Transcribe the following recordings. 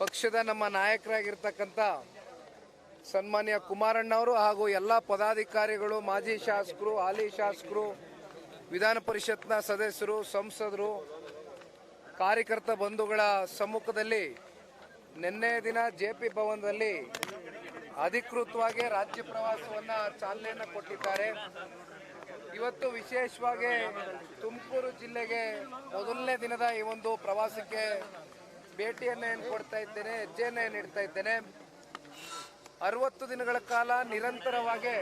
ಪಕ್ಷದ ನಮ್ಮ ನಾಯಕರಾಗಿರ್ತಕ್ಕಂಥ ಸನ್ಮಾನ್ಯ ಕುಮಾರಣ್ಣವರು ಹಾಗೂ ಎಲ್ಲ ಪದಾಧಿಕಾರಿಗಳು, ಮಾಜಿ ಶಾಸಕರು, ಹಾಲಿ ಶಾಸಕರು, ವಿಧಾನ ಪರಿಷತ್ನ ಸದಸ್ಯರು, ಸಂಸದರು, ಕಾರ್ಯಕರ್ತ ಬಂಧುಗಳ ಸಮ್ಮುಖದಲ್ಲಿ ನಿನ್ನೆ ದಿನ ಜೆ ಪಿ ಭವನದಲ್ಲಿ ಅಧಿಕೃತವಾಗಿ ರಾಜ್ಯ ಪ್ರವಾಸವನ್ನು ಚಾಲನೆಯನ್ನು ಕೊಟ್ಟಿದ್ದಾರೆ. ಇವತ್ತು ವಿಶೇಷವಾಗಿ ತುಮಕೂರು ಜಿಲ್ಲೆಗೆ ಮೊದಲನೇ ದಿನದ ಈ ಒಂದು ಪ್ರವಾಸಕ್ಕೆ ಭೇಟಿಯನ್ನು ಏನು ಕೊಡ್ತಾ ಇದ್ದೇನೆ ಹೆಜ್ಜೆಯನ್ನು ಏನು ಇಡ್ತಾ ಇದ್ದೇನೆ, ಅರವತ್ತು ದಿನಗಳ ಕಾಲ ನಿರಂತರವಾಗಿ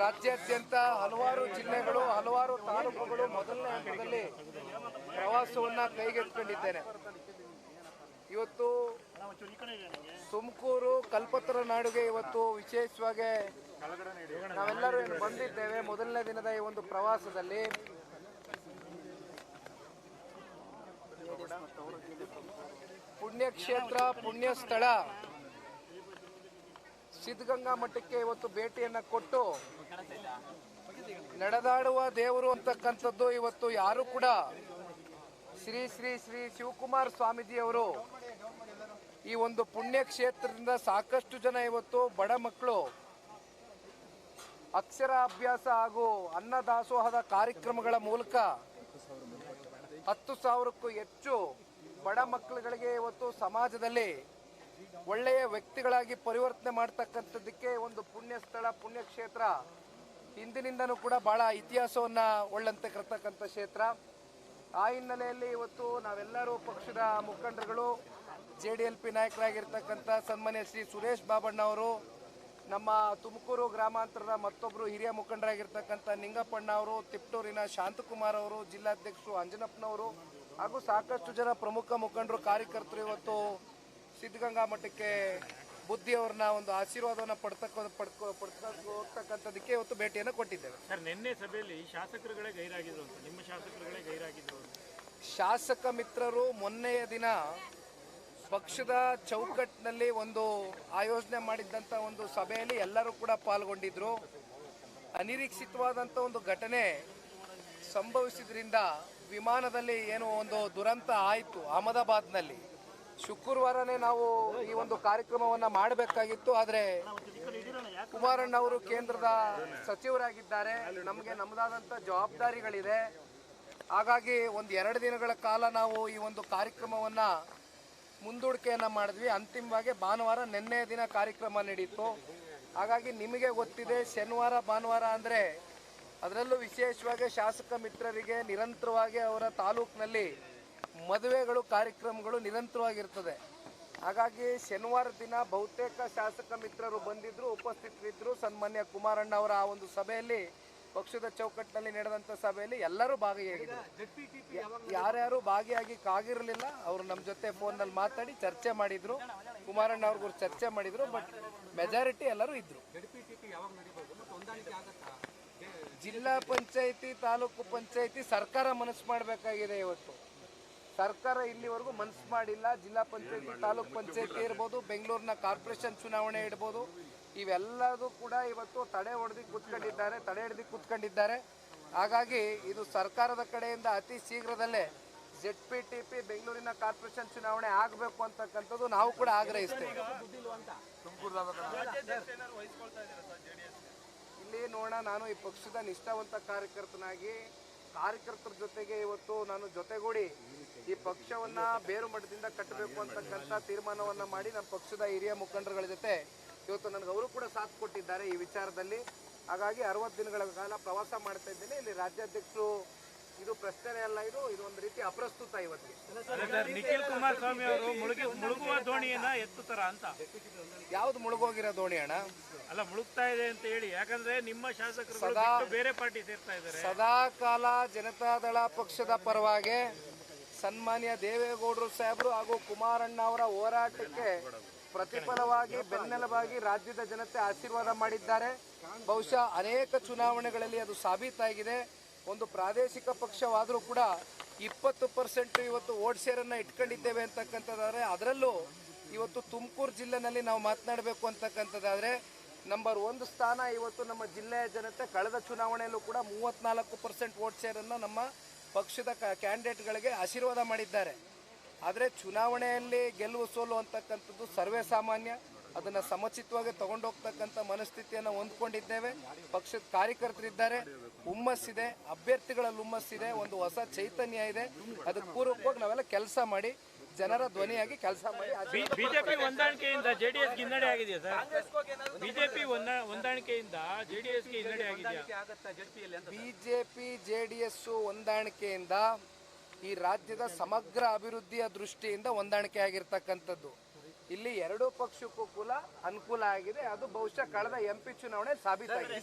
ರಾಜ್ಯಾದ್ಯಂತ ಹಲವಾರು ಜಿಲ್ಲೆಗಳು, ಹಲವಾರು ತಾಲೂಕುಗಳು ಮೊದಲನೇ ಹಂತದಲ್ಲಿ ಪ್ರವಾಸವನ್ನು ಕೈಗೆತ್ತಿಕೊಂಡಿದ್ದೇನೆ. ಇವತ್ತು ತುಮಕೂರು, ಕಲ್ಪತರ ನಾಡುಗೆ ಇವತ್ತು ವಿಶೇಷವಾಗಿ ನಾವೆಲ್ಲರೂ ಬಂದಿದ್ದೇವೆ ಮೊದಲನೇ ದಿನದ ಈ ಒಂದು ಪ್ರವಾಸದಲ್ಲಿ. ಪುಣ್ಯಕ್ಷೇತ್ರ ಪುಣ್ಯ ಸ್ಥಳ ಸಿದ್ಧಗಂಗಾ ಮಠಕ್ಕೆ ಇವತ್ತು ಭೇಟಿಯನ್ನ ಕೊಟ್ಟು ನಡೆದಾಡುವ ದೇವರು ಅಂತಕ್ಕಂಥದ್ದು ಇವತ್ತು ಯಾರು ಕೂಡ ಶ್ರೀ ಶ್ರೀ ಶ್ರೀ ಶಿವಕುಮಾರ್ ಸ್ವಾಮೀಜಿಯವರು ಈ ಒಂದು ಪುಣ್ಯಕ್ಷೇತ್ರದಿಂದ ಸಾಕಷ್ಟು ಜನ ಇವತ್ತು ಬಡ ಮಕ್ಕಳು ಅಕ್ಷರ ಅಭ್ಯಾಸ ಹಾಗೂ ಅನ್ನದಾಸೋಹದ ಕಾರ್ಯಕ್ರಮಗಳ ಮೂಲಕ ಹತ್ತು ಸಾವಿರಕ್ಕೂ ಹೆಚ್ಚು ಬಡ ಮಕ್ಕಳುಗಳಿಗೆ ಇವತ್ತು ಸಮಾಜದಲ್ಲಿ ಒಳ್ಳೆಯ ವ್ಯಕ್ತಿಗಳಾಗಿ ಪರಿವರ್ತನೆ ಮಾಡ್ತಕ್ಕಂಥದ್ದಕ್ಕೆ ಒಂದು ಪುಣ್ಯ ಸ್ಥಳ ಪುಣ್ಯಕ್ಷೇತ್ರ ಹಿಂದಿನಿಂದನೂ ಕೂಡ ಬಹಳ ಇತಿಹಾಸವನ್ನು ಒಳ್ಳಂತೆ ಕರ್ತಕ್ಕಂಥ ಕ್ಷೇತ್ರ. ಆ ಹಿನ್ನೆಲೆಯಲ್ಲಿ ಇವತ್ತು ನಾವೆಲ್ಲರೂ ಪಕ್ಷದ ಮುಖಂಡರುಗಳು ಜೆ ಡಿ ಎಲ್ ಪಿ ನಾಯಕರಾಗಿರ್ತಕ್ಕಂಥ ಸನ್ಮಾನ್ಯ ಶ್ರೀ ಸುರೇಶ್ ಬಾಬಣ್ಣ ಅವರು ನಮ್ಮ ತುಮಕೂರು ಗ್ರಾಮಾಂತರದ ಮತ್ತೊಬ್ಬರು ಹಿರಿಯ ಮುಖಂಡರಾಗಿರ್ತಕ್ಕಂಥ ನಿಂಗಪ್ಪಣ್ಣ ಅವರು ತಿಪ್ಟೂರಿನ ಶಾಂತಕುಮಾರ್ ಅವರು, ಜಿಲ್ಲಾಧ್ಯಕ್ಷರು ಅಂಜನಪ್ಪನವರು ಹಾಗೂ ಸಾಕಷ್ಟು ಜನ ಪ್ರಮುಖ ಮುಖಂಡರು ಕಾರ್ಯಕರ್ತರು ಇವತ್ತು ಸಿದ್ಧಗಂಗಾ ಮಠಕ್ಕೆ ಬುದ್ಧಿಯವ್ರನ್ನ ಒಂದು ಆಶೀರ್ವಾದವನ್ನು ಪಡ್ತಕ್ಕ ಪಡ್ಕೊ ಇವತ್ತು ಭೇಟಿಯನ್ನು ಕೊಟ್ಟಿದ್ದೇವೆ. ಸರ್ ನಿನ್ನೆ ಸಭೆಯಲ್ಲಿ ಶಾಸಕರುಗಳೇ ಗೈರಾಗಿದ್ರು ಅಂತ ನಿಮ್ಮ ಶಾಸಕರುಗಳೇ ಗೈರಾಗಿದ್ರು ಶಾಸಕ ಮಿತ್ರರು ಮೊನ್ನೆಯ ದಿನ ಪಕ್ಷದ ಚೌಕಟ್ಟಿನಲ್ಲಿ ಒಂದು ಆಯೋಜನೆ ಮಾಡಿದ್ದಂಥ ಒಂದು ಸಭೆಯಲ್ಲಿ ಎಲ್ಲರೂ ಕೂಡ ಪಾಲ್ಗೊಂಡಿದ್ರು. ಅನಿರೀಕ್ಷಿತವಾದಂಥ ಒಂದು ಘಟನೆ ಸಂಭವಿಸಿದ್ರಿಂದ ವಿಮಾನದಲ್ಲಿ ಏನು ಒಂದು ದುರಂತ ಆಯಿತು ಅಹಮದಾಬಾದ್ನಲ್ಲಿ. ಶುಕ್ರವಾರನೇ ನಾವು ಈ ಒಂದು ಕಾರ್ಯಕ್ರಮವನ್ನು ಮಾಡಬೇಕಾಗಿತ್ತು, ಆದರೆ ಕುಮಾರಣ್ಣ ಅವರು ಕೇಂದ್ರದ ಸಚಿವರಾಗಿದ್ದಾರೆ. ನಮಗೆ ನಮ್ಮದಾದಂಥ ಜವಾಬ್ದಾರಿಗಳಿದೆ. ಹಾಗಾಗಿ ಒಂದು ಎರಡು ದಿನಗಳ ಕಾಲ ನಾವು ಈ ಒಂದು ಕಾರ್ಯಕ್ರಮವನ್ನು ಮುಂದೂಡಿಕೆಯನ್ನು ಮಾಡಿದ್ವಿ. ಅಂತಿಮವಾಗಿ ಭಾನುವಾರ ನಿನ್ನೆ ದಿನ ಕಾರ್ಯಕ್ರಮ ನಡೀತು. ಹಾಗಾಗಿ ನಿಮಗೆ ಗೊತ್ತಿದೆ, ಶನಿವಾರ ಭಾನುವಾರ ಅಂದರೆ ಅದರಲ್ಲೂ ವಿಶೇಷವಾಗಿ ಶಾಸಕ ಮಿತ್ರರಿಗೆ ನಿರಂತರವಾಗಿ ಅವರ ತಾಲೂಕಿನಲ್ಲಿ ಮದುವೆಗಳು ಕಾರ್ಯಕ್ರಮಗಳು ನಿರಂತರವಾಗಿರ್ತದೆ. ಹಾಗಾಗಿ ಶನಿವಾರ ದಿನ ಬಹುತೇಕ ಶಾಸಕ ಮಿತ್ರರು ಬಂದಿದ್ದರು ಉಪಸ್ಥಿತರಿದ್ದರು ಸನ್ಮಾನ್ಯ ಕುಮಾರಣ್ಣ ಅವರ ಆ ಒಂದು ಸಭೆಯಲ್ಲಿ ಪಕ್ಷದ ಚೌಕಟ್ಟಿನಲ್ಲಿ ನಡೆದಂಥ ಸಭೆಯಲ್ಲಿ ಎಲ್ಲರೂ ಭಾಗಿಯಾಗಿದ್ದರು. ಯಾರ್ಯಾರು ಭಾಗಿಯಾಗಿ ಕಾಗಿರಲಿಲ್ಲ ಅವರು ನಮ್ಮ ಜೊತೆ ಫೋನ್ನಲ್ಲಿ ಮಾತಾಡಿ ಚರ್ಚೆ ಮಾಡಿದ್ರು. ಕುಮಾರಣ್ಣ ಅವ್ರಿಗೂ ಚರ್ಚೆ ಮಾಡಿದ್ರು ಬಟ್ ಮೆಜಾರಿಟಿ ಎಲ್ಲರೂ ಇದ್ರು. ಜಿಲ್ಲಾ ಪಂಚಾಯಿತಿ ತಾಲೂಕು ಪಂಚಾಯಿತಿ ಸರ್ಕಾರ ಮನಸ್ಸು ಮಾಡಬೇಕಾಗಿದೆ ಇವತ್ತು. ಸರ್ಕಾರ ಇಲ್ಲಿವರೆಗೂ ಮನಸ್ಸು ಮಾಡಿಲ್ಲ. ಜಿಲ್ಲಾ ಪಂಚಾಯತಿ ತಾಲೂಕ್ ಪಂಚಾಯತಿ ಇರ್ಬೋದು ಬೆಂಗಳೂರಿನ ಕಾರ್ಪೊರೇಷನ್ ಚುನಾವಣೆ ಇಡ್ಬೋದು ಇವೆಲ್ಲದೂ ಕೂಡ ಇವತ್ತು ತಡೆ ಹೊಡೆದು ಕೂತ್ಕೊಂಡಿದ್ದಾರೆ ತಡೆ ಹಿಡ್ದು ಕೂತ್ಕೊಂಡಿದ್ದಾರೆ. ಹಾಗಾಗಿ ಇದು ಸರ್ಕಾರದ ಕಡೆಯಿಂದ ಅತಿ ಶೀಘ್ರದಲ್ಲೇ ಜೆಡ್ ಪಿ ಟಿ ಪಿ ಬೆಂಗಳೂರಿನ ಕಾರ್ಪೊರೇಷನ್ ಚುನಾವಣೆ ಆಗಬೇಕು ಅಂತಕ್ಕಂಥದ್ದು ನಾವು ಕೂಡ ಆಗ್ರಹಿಸ್ತೇವೆ. ನಾನು ಈ ಪಕ್ಷದ ನಿಷ್ಠಾವಂತ ಕಾರ್ಯಕರ್ತನಾಗಿ, ಕಾರ್ಯಕರ್ತರ ಜೊತೆಗೆ ಇವತ್ತು ನಾನು ಜೊತೆಗೂಡಿ ಈ ಪಕ್ಷವನ್ನ ಬೇರು ಮಠದಿಂದ ಕಟ್ಟಬೇಕು ಅಂತಕ್ಕಂಥ ತೀರ್ಮಾನವನ್ನ ಮಾಡಿ ನಮ್ಮ ಪಕ್ಷದ ಹಿರಿಯ ಮುಖಂಡರುಗಳ ಜೊತೆ ಇವತ್ತು ನನಗೆ ಅವರು ಕೂಡ ಸಾಥ್ ಕೊಟ್ಟಿದ್ದಾರೆ ಈ ವಿಚಾರದಲ್ಲಿ. ಹಾಗಾಗಿ ಅರವತ್ತು ದಿನಗಳ ಕಾಲ ಪ್ರವಾಸ ಮಾಡ್ತಾ ಇದ್ದೇನೆ. ಇಲ್ಲಿ ರಾಜ್ಯಾಧ್ಯಕ್ಷರು ಇದು ಪ್ರಶ್ನೆ ಅಲ್ಲ ಇದು ಇದು ಒಂದು ರೀತಿ ಅಪ್ರಸ್ತುತ ಇವತ್ತಿಗೆ ನಿಖಿಲ್ ಕುಮಾರ್ ಸ್ವಾಮಿ ಅವರು ಮುಳುಗಿ ಮುಳುಗುವ ದೋಣಿಯನ್ನ ಎತ್ತುತ್ತಾರ ಅಂತ? ಯಾವ್ದು ಮುಳುಗೋಗಿರೋ ದೋಣಿ ಅಣ್ಣ? ಅಲ್ಲ ಮುಳುಗ್ತಾ ಇದೆ ಅಂತ ಹೇಳಿ. ಯಾಕಂದ್ರೆ ನಿಮ್ಮ ಶಾಸಕರು ಸದಾ- ಬೇರೆ ಪಾರ್ಟಿ ಸೇರ್ತಾ ಇದ್ದಾರೆ. ಸದಾ ಕಾಲ ಜನತಾದಳ ಪಕ್ಷದ ಪರವಾಗಿ ಸನ್ಮಾನ್ಯ ದೇವೇಗೌಡರು ಸಾಹೇಬರು ಹಾಗೂ ಕುಮಾರಣ್ಣ ಅವರ ಹೋರಾಟಕ್ಕೆ ಪ್ರತಿಫಲವಾಗಿ ಬೆನ್ನೆಲುಬಾಗಿ ರಾಜ್ಯದ ಜನತೆ ಆಶೀರ್ವಾದ ಮಾಡಿದ್ದಾರೆ. ಬಹುಶಃ ಅನೇಕ ಚುನಾವಣೆಗಳಲ್ಲಿ ಅದು ಸಾಬೀತಾಗಿದೆ. ಒಂದು ಪ್ರಾದೇಶಿಕ ಪಕ್ಷವಾದರೂ ಕೂಡ ಇಪ್ಪತ್ತು ಪರ್ಸೆಂಟ್ ಇವತ್ತು ಓಟ್ ಶೇರನ್ನು ಇಟ್ಕೊಂಡಿದ್ದೇವೆ ಅಂತಕ್ಕಂಥದ್ದಾದರೆ ಅದರಲ್ಲೂ ಇವತ್ತು ತುಮಕೂರು ಜಿಲ್ಲೆನಲ್ಲಿ ನಾವು ಮಾತನಾಡಬೇಕು ಅಂತಕ್ಕಂಥದ್ದಾದರೆ ನಂಬರ್ ಒಂದು ಸ್ಥಾನ ಇವತ್ತು ನಮ್ಮ ಜಿಲ್ಲೆಯ ಜನತೆ ಕಳೆದ ಚುನಾವಣೆಯಲ್ಲೂ ಕೂಡ ಮೂವತ್ತ್ನಾಲ್ಕು ಪರ್ಸೆಂಟ್ ಓಟ್ ಶೇರನ್ನು ನಮ್ಮ ಪಕ್ಷದ ಕ್ಯಾಂಡಿಡೇಟ್ಗಳಿಗೆ ಆಶೀರ್ವಾದ ಮಾಡಿದ್ದಾರೆ. ಆದರೆ ಚುನಾವಣೆಯಲ್ಲಿ ಗೆಲುವು ಸೋಲು ಅಂತಕ್ಕಂಥದ್ದು ಸರ್ವೇ ಸಾಮಾನ್ಯ. ಅದನ್ನು ಸಮಚಿತವಾಗಿ ತಗೊಂಡೋಗ್ತಕ್ಕಂಥ ಮನಸ್ಥಿತಿಯನ್ನು ಹೊಂದ್ಕೊಂಡಿದ್ದೇವೆ. ಪಕ್ಷದ ಕಾರ್ಯಕರ್ತರಿದ್ದಾರೆ. ಹುಮ್ಮಸ್ಸಿದೆ. ಅಭ್ಯರ್ಥಿಗಳಲ್ಲಿ ಹುಮ್ಮಸ್ಸಿದೆ. ಒಂದು ಹೊಸ ಚೈತನ್ಯ ಇದೆ. ಅದಕ್ಕೆ ಪೂರ್ವಕವಾಗಿ ನಾವೆಲ್ಲ ಕೆಲಸ ಮಾಡಿ ಜನರ ಧ್ವನಿಯಾಗಿ ಕೆಲಸ ಮಾಡಿ ಬಿಜೆಪಿ ಹೊಂದಾಣಿಕೆಯಿಂದ ಜೆಡಿಎಸ್ ಹಿನ್ನಡೆ ಆಗಿದೆಯಾ ಸರ್? ಬಿಜೆಪಿ ಹೊಂದಾಣಿಕೆಯಿಂದ ಜೆಡಿಎಸ್ಗೆ ಹಿನ್ನಡೆ ಆಗಿದೆಯಾ? ಬಿಜೆಪಿ ಜೆ ಡಿ ಎಸ್ ಹೊಂದಾಣಿಕೆಯಿಂದ ಈ ರಾಜ್ಯದ ಸಮಗ್ರ ಅಭಿವೃದ್ಧಿಯ ದೃಷ್ಟಿಯಿಂದ ಹೊಂದಾಣಿಕೆ ಆಗಿರ್ತಕ್ಕಂಥದ್ದು. ಇಲ್ಲಿ ಎರಡೂ ಪಕ್ಷಕ್ಕೂ ಕೂಡ ಅನುಕೂಲ ಆಗಿದೆ. ಅದು ಬಹುಶಃ ಕಳೆದ ಎಂ ಪಿ ಚುನಾವಣೆ ಸಾಬೀತಾಗಿದೆ.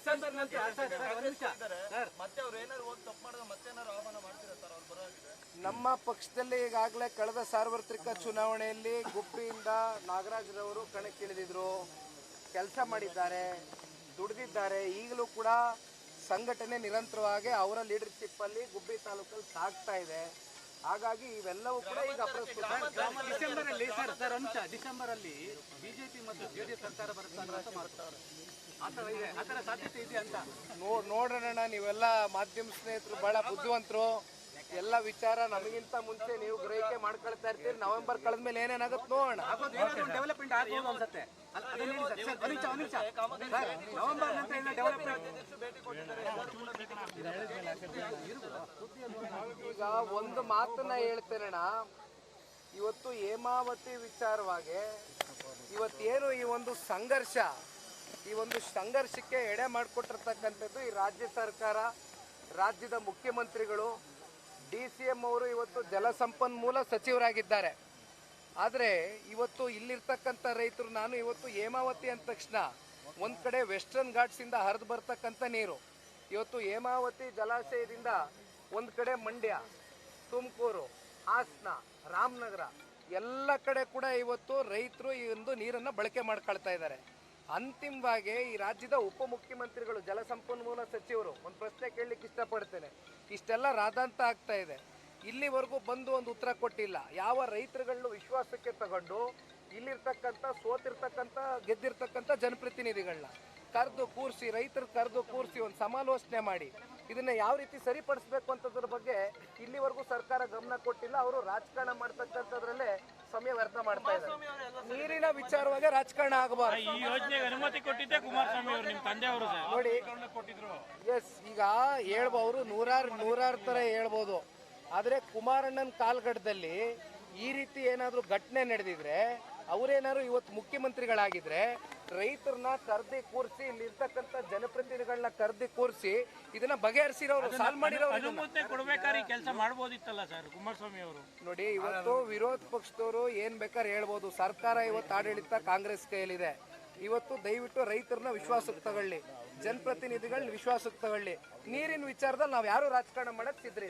ನಮ್ಮ ಪಕ್ಷದಲ್ಲಿ ಈಗಾಗಲೇ ಕಳೆದ ಸಾರ್ವತ್ರಿಕ ಚುನಾವಣೆಯಲ್ಲಿ ಗುಬ್ಬಿಯಿಂದ ನಾಗರಾಜ್ರವರು ಕಣಕ್ಕಿಳಿದಿದ್ರು. ಕೆಲಸ ಮಾಡಿದ್ದಾರೆ ದುಡಿದಿದ್ದಾರೆ. ಈಗಲೂ ಕೂಡ ಸಂಘಟನೆ ನಿರಂತರವಾಗಿ ಅವರ ಲೀಡರ್ಶಿಪ್ ಅಲ್ಲಿ ಗುಬ್ಬಿ ತಾಲೂಕಲ್ಲಿ ಸಾಗ್ತಾ ಇದೆ. ಹಾಗಾಗಿ ಇವೆಲ್ಲವೂ ಕೂಡ ಈಗ ಅಪ್ರಸ್ತುತ ಡಿಸೆಂಬರ್ ಅಲ್ಲಿ ಸರ್ ಸರ್ ಅಂಶ ಡಿಸೆಂಬರ್ ಅಲ್ಲಿ ಬಿಜೆಪಿ ಮತ್ತು ಜೆಡಿಎಸ್ ಸರ್ಕಾರ ಬರುತ್ತೆ ಅಂತ ಮಾಡ್ತಾರೆ ಆತರ ಇದೆ ಆತರ ಸಾಧ್ಯತೆ ಇದೆ ಅಂತ. ನೋಡೋಣ ನೀವೆಲ್ಲ ಮಾಧ್ಯಮ ಸ್ನೇಹಿತರು ಬಹಳ ಬುದ್ಧಿವಂತರು. ಎಲ್ಲ ವಿಚಾರ ನಮಗಿಂತ ಮುಂಚೆ ನೀವು ಗ್ರಹಿಕೆ ಮಾಡ್ಕೊಳ್ತಾ ಇರ್ತೀರಿ. ನವೆಂಬರ್ ಕಳೆದ್ಮೇಲೆ ಏನೇನಾಗುತ್ತೆ ನೋಡೋಣ. ಡೆವಲಪ್ಮೆಂಟ್ ಆಗ್ಬೋದು ಅನ್ಸುತ್ತೆ. ನವೆಂಬರ್ ನಂತರ ಎಲ್ಲ ಡೆವಲಪ್ಮೆಂಟ್ ಈಗ ಒಂದು ಮಾತನ್ನ ಹೇಳ್ತೇನಣ್ಣ. ಇವತ್ತು ಹೇಮಾವತಿ ವಿಚಾರವಾಗಿ ಇವತ್ತೇನು ಈ ಒಂದು ಸಂಘರ್ಷ, ಈ ಒಂದು ಸಂಘರ್ಷಕ್ಕೆ ಎಡೆ ಮಾಡಿಕೊಟ್ಟಿರ್ತಕ್ಕಂಥದ್ದು ಈ ರಾಜ್ಯ ಸರ್ಕಾರ, ರಾಜ್ಯದ ಮುಖ್ಯಮಂತ್ರಿಗಳು, ಡಿ ಸಿ ಎಂ ಅವರು ಇವತ್ತು ಜಲಸಂಪನ್ಮೂಲ ಸಚಿವರಾಗಿದ್ದಾರೆ. ಆದರೆ ಇವತ್ತು ಇಲ್ಲಿರ್ತಕ್ಕಂಥ ರೈತರು, ನಾನು ಇವತ್ತು ಹೇಮಾವತಿ ಅಂದ ತಕ್ಷಣ ಒಂದು ಕಡೆ ವೆಸ್ಟರ್ನ್ ಘಾಟ್ಸಿಂದ ಹರಿದು ಬರ್ತಕ್ಕಂಥ ನೀರು. ಇವತ್ತು ಹೇಮಾವತಿ ಜಲಾಶಯದಿಂದ ಒಂದು ಕಡೆ ಮಂಡ್ಯ, ತುಮಕೂರು, ಹಾಸನ, ರಾಮನಗರ, ಎಲ್ಲ ಕಡೆ ಕೂಡ ಇವತ್ತು ರೈತರು ಈ ಒಂದು ನೀರನ್ನು ಬಳಕೆ ಮಾಡ್ಕೊಳ್ತಾ ಇದ್ದಾರೆ. ಅಂತಿಮವಾಗಿ ಈ ರಾಜ್ಯದ ಉಪಮುಖ್ಯಮಂತ್ರಿಗಳು ಜಲಸಂಪನ್ಮೂಲ ಸಚಿವರು, ಒಂದು ಪ್ರಶ್ನೆ ಕೇಳಲಿಕ್ಕೆ ಇಷ್ಟಪಡ್ತೇನೆ. ಇಷ್ಟೆಲ್ಲ ರಾಧಾಂತ ಆಗ್ತಾ ಇದೆ. ಇಲ್ಲಿವರೆಗೂ ಬಂದು ಒಂದು ಉತ್ತರ ಕೊಟ್ಟಿಲ್ಲ. ಯಾವ ರೈತರುಗಳನ್ನು ವಿಶ್ವಾಸಕ್ಕೆ ತಗೊಂಡು ಇಲ್ಲಿರ್ತಕ್ಕಂಥ, ಸೋತಿರ್ತಕ್ಕಂಥ, ಗೆದ್ದಿರ್ತಕ್ಕಂಥ ಜನಪ್ರತಿನಿಧಿಗಳನ್ನ ಕರೆದು ಕೂರಿಸಿ, ರೈತರು ಕರೆದು ಕೂರಿಸಿ ಒಂದು ಸಮಾಲೋಚನೆ ಮಾಡಿ. ಇದನ್ನ ಯಾವ ರೀತಿ ಸರಿಪಡಿಸ್ಬೇಕು ಅಂತದ್ರ ಬಗ್ಗೆ ಇಲ್ಲಿವರೆಗೂ ಸರ್ಕಾರ ಗಮನ ಕೊಟ್ಟಿಲ್ಲ. ಅವರು ರಾಜಕಾರಣ ಮಾಡ್ತಕ್ಕಂಥದ್ರಲ್ಲೇ ಸಮಯ ವ್ಯರ್ಥ ಮಾಡ್ತಾ ಇದ್ದಾರೆ. ನೀರಿನ ವಿಚಾರವಾಗಿ ರಾಜಕಾರಣ ಆಗಬಾರ್ದು. ಈ ಯೋಜನೆಗೆ ಅನುಮತಿ ಕೊಟ್ಟಿದ್ದೆ ಕುಮಾರಸ್ವಾಮಿ ಅವರು ನಿಮ್ಮ ತಂದೆಯವರು ಸರ್. ನೋಡಿ ಕೊಟ್ಟಿದ್ರು. ಎಸ್ ಈಗ ಹೇಳ್ಬೋದು ನೂರಾರು ನೂರಾರು ತರ ಹೇಳ್ಬೋದು. ಆದರೆ ಕುಮಾರಣ್ಣನ ಕಾಲ್ಗಡದಲ್ಲಿ ಈ ರೀತಿ ಏನಾದರೂ ಘಟನೆ ನಡೆದಿದ್ರೆ ಅವರೇನಾದ್ರು ಇವತ್ತು ಮುಖ್ಯಮಂತ್ರಿಗಳಾಗಿದ್ರೆ ರೈತರನ್ನ ಕರ್ದಿ ಕೂರಿಸಿ ಇಲ್ಲಿರ್ತಕ್ಕಂಥ ಜನಪ್ರತಿನಿಧಿಗಳನ್ನ ಕರ್ದಿ ಕೂರಿಸಿ ಇದನ್ನ ಬಗೆಹರಿಸಿರೋರು ಸಾಲ್ವ್ ಮಾಡಿರೋರು ಕೊಡ್ಬೇಕಾದ್ರೆ ಕೆಲಸ ಮಾಡ್ಬೋದಿತ್ತಲ್ಲ ಸರ್ ಕುಮಾರಸ್ವಾಮಿ ಅವರು? ನೋಡಿ ಇವತ್ತು ವಿರೋಧ ಪಕ್ಷದವರು ಏನ್ ಬೇಕಾದ್ರೆ ಹೇಳ್ಬೋದು. ಸರ್ಕಾರ ಇವತ್ತು ಆಡಳಿತ ಕಾಂಗ್ರೆಸ್ ಕೈಯಲ್ಲಿದೆ. ಇವತ್ತು ದಯವಿಟ್ಟು ರೈತರನ್ನ ವಿಶ್ವಾಸಕ್ಕೆ ತಗೊಳ್ಳಿ. ಜನಪ್ರತಿನಿಧಿಗಳನ್ನ ವಿಶ್ವಾಸಕ್ಕೆ ತಗೊಳ್ಳಿ. ನೀರಿನ ವಿಚಾರದಲ್ಲಿ ನಾವು ಯಾರು ರಾಜಕಾರಣ ಮಾಡಕ್ ಸಿದ್ರಿ